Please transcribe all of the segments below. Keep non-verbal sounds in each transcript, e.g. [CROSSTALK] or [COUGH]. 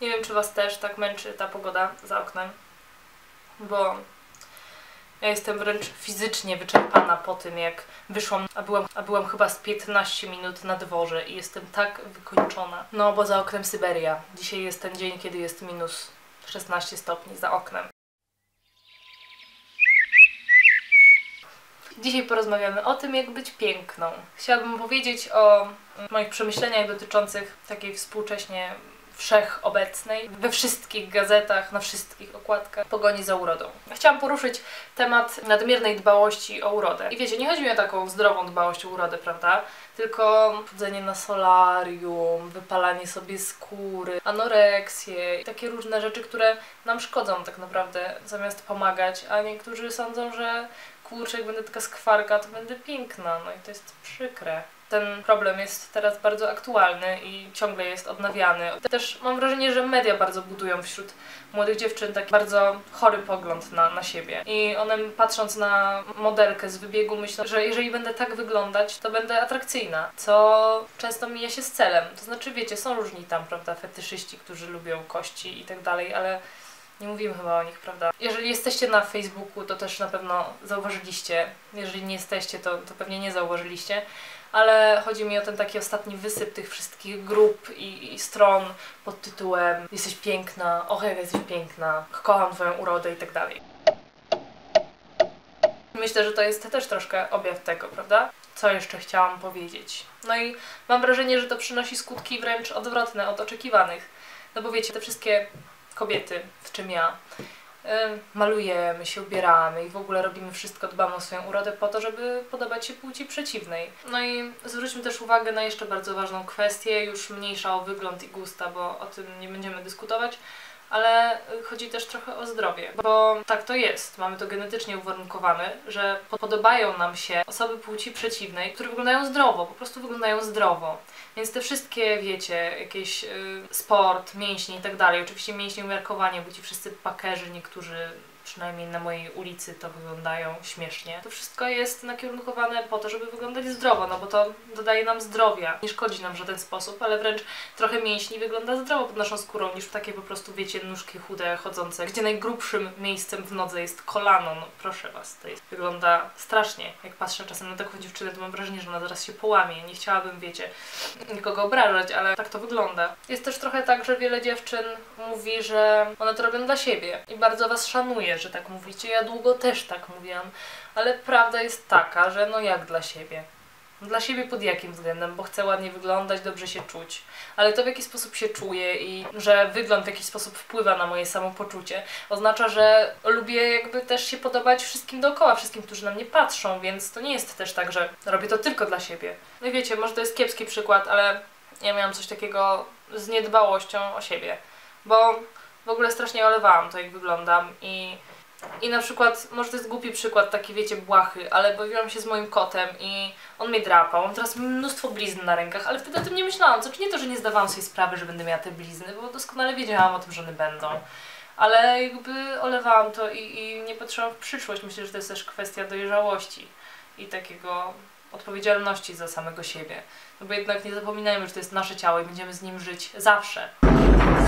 Nie wiem, czy Was też tak męczy ta pogoda za oknem, bo ja jestem wręcz fizycznie wyczerpana po tym, jak wyszłam, a byłam, a byłam chyba z 15 minut na dworze i jestem tak wykończona. No, bo za oknem Syberia. Dzisiaj jest ten dzień, kiedy jest minus 16 stopni za oknem. Dzisiaj porozmawiamy o tym, jak być piękną. Chciałabym powiedzieć o moich przemyśleniach dotyczących takiej współcześnie wszechobecnej, we wszystkich gazetach, na wszystkich okładkach pogoni za urodą. Chciałam poruszyć temat nadmiernej dbałości o urodę. I wiecie, nie chodzi mi o taką zdrową dbałość o urodę, prawda? Tylko chodzenie na solarium, wypalanie sobie skóry, anoreksję i takie różne rzeczy, które nam szkodzą tak naprawdę, zamiast pomagać, a niektórzy sądzą, że kurczę, jak będę taka skwarka, to będę piękna. No i to jest przykre. Ten problem jest teraz bardzo aktualny i ciągle jest odnawiany. Też mam wrażenie, że media bardzo budują wśród młodych dziewczyn taki bardzo chory pogląd na, na siebie. I one patrząc na modelkę z wybiegu myślą, że jeżeli będę tak wyglądać, to będę atrakcyjna, co często mija się z celem. To znaczy, wiecie, są różni tam, prawda, fetyszyści, którzy lubią kości i tak dalej, ale nie mówimy chyba o nich, prawda? Jeżeli jesteście na Facebooku, to też na pewno zauważyliście. Jeżeli nie jesteście, to, to pewnie nie zauważyliście. Ale chodzi mi o ten taki ostatni wysyp tych wszystkich grup i, i stron pod tytułem Jesteś piękna, och jak jesteś piękna, kocham Twoją urodę i tak dalej. Myślę, że to jest też troszkę objaw tego, prawda? Co jeszcze chciałam powiedzieć? No i mam wrażenie, że to przynosi skutki wręcz odwrotne od oczekiwanych. No bo wiecie, te wszystkie kobiety, w czym ja, malujemy się, ubieramy i w ogóle robimy wszystko, dbamy o swoją urodę po to, żeby podobać się płci przeciwnej. No i zwróćmy też uwagę na jeszcze bardzo ważną kwestię, już mniejsza o wygląd i gusta, bo o tym nie będziemy dyskutować, ale chodzi też trochę o zdrowie, bo tak to jest, mamy to genetycznie uwarunkowane, że podobają nam się osoby płci przeciwnej, które wyglądają zdrowo, po prostu wyglądają zdrowo. Więc te wszystkie, wiecie, jakieś y, sport, mięśnie i tak dalej, oczywiście mięśnie umiarkowanie, bo ci wszyscy pakerzy, niektórzy przynajmniej na mojej ulicy to wyglądają śmiesznie. To wszystko jest nakierunkowane po to, żeby wyglądać zdrowo, no bo to dodaje nam zdrowia. Nie szkodzi nam w żaden sposób, ale wręcz trochę mięśni wygląda zdrowo pod naszą skórą niż w takie po prostu, wiecie, nóżki chude, chodzące, gdzie najgrubszym miejscem w nodze jest kolano. No proszę Was, to jest, wygląda strasznie. Jak patrzę czasem na taką dziewczynę, to mam wrażenie, że ona zaraz się połamie. Nie chciałabym, wiecie, nikogo obrażać, ale tak to wygląda. Jest też trochę tak, że wiele dziewczyn mówi, że one to robią dla siebie i bardzo Was szanuje, że tak mówicie. Ja długo też tak mówiłam, ale prawda jest taka, że no jak dla siebie. Dla siebie pod jakim względem? Bo chcę ładnie wyglądać, dobrze się czuć. Ale to w jaki sposób się czuję i że wygląd w jakiś sposób wpływa na moje samopoczucie, oznacza, że lubię jakby też się podobać wszystkim dookoła, wszystkim, którzy na mnie patrzą, więc to nie jest też tak, że robię to tylko dla siebie. No i wiecie, może to jest kiepski przykład, ale ja miałam coś takiego z niedbałością o siebie. Bo w ogóle strasznie olewałam to, jak wyglądam i i na przykład, może to jest głupi przykład, taki wiecie, błahy, ale bawiłam się z moim kotem i on mnie drapał. Mam teraz mnóstwo blizn na rękach, ale wtedy o tym nie myślałam. Co czy nie to, że nie zdawałam sobie sprawy, że będę miała te blizny, bo doskonale wiedziałam o tym, że one będą. Ale jakby olewałam to i, i nie patrzyłam w przyszłość. Myślę, że to jest też kwestia dojrzałości i takiego odpowiedzialności za samego siebie. No bo jednak nie zapominajmy, że to jest nasze ciało i będziemy z nim żyć zawsze.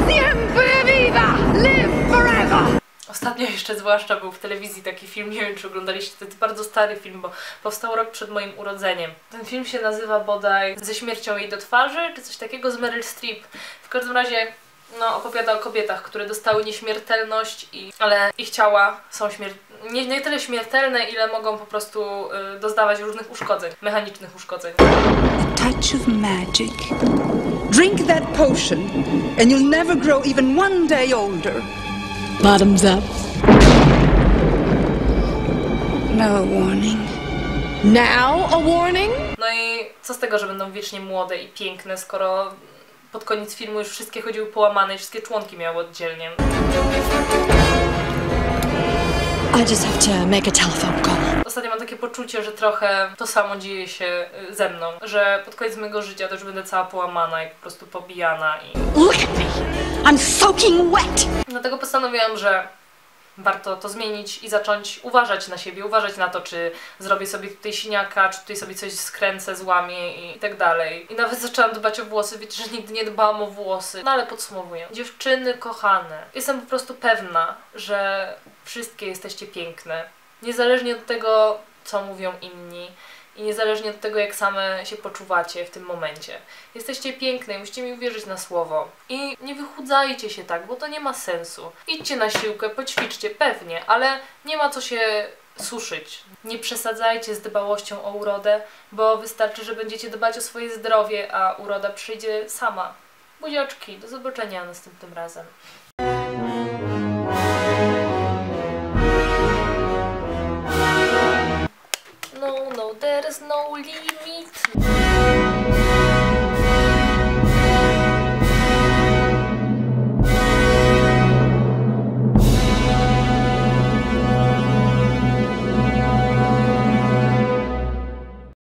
Siempre viva! Live forever! Ostatnio jeszcze zwłaszcza był w telewizji taki film, nie wiem czy oglądaliście, to jest bardzo stary film, bo powstał rok przed moim urodzeniem. Ten film się nazywa bodaj Ze śmiercią jej do twarzy, czy coś takiego z Meryl Streep. W każdym razie no, opowiada o kobietach, które dostały nieśmiertelność, i, ale ich ciała są śmier nie, nie tyle śmiertelne, ile mogą po prostu y, doznawać różnych uszkodzeń, mechanicznych uszkodzeń. A touch of magic. Drink that potion and you'll never grow even one day older. Bottoms up. No warning. Now a warning? No i co z tego, że będą wiecznie młode i piękne, skoro pod koniec filmu już wszystkie chodziły połamane i wszystkie członki miały oddzielnie. I just have to make a telephone call. Ostatnio mam takie poczucie, że trochę to samo dzieje się y, ze mną, że pod koniec mojego życia też będę cała połamana i po prostu pobijana i... Look at me! I'm soaking wet! Dlatego postanowiłam, że warto to zmienić i zacząć uważać na siebie, uważać na to, czy zrobię sobie tutaj siniaka, czy tutaj sobie coś skręcę, złamię i tak dalej. I nawet [LAUGHS] zaczęłam dbać o włosy, wiecie, że nigdy nie dbałam o włosy. No ale podsumowuję. Dziewczyny kochane, jestem po prostu pewna, że wszystkie jesteście piękne. Niezależnie od tego, co mówią inni i niezależnie od tego, jak same się poczuwacie w tym momencie. Jesteście piękne i musicie mi uwierzyć na słowo. I nie wychudzajcie się tak, bo to nie ma sensu. Idźcie na siłkę, poćwiczcie, pewnie, ale nie ma co się suszyć. Nie przesadzajcie z dbałością o urodę, bo wystarczy, że będziecie dbać o swoje zdrowie, a uroda przyjdzie sama. Buziaczki, do zobaczenia następnym razem.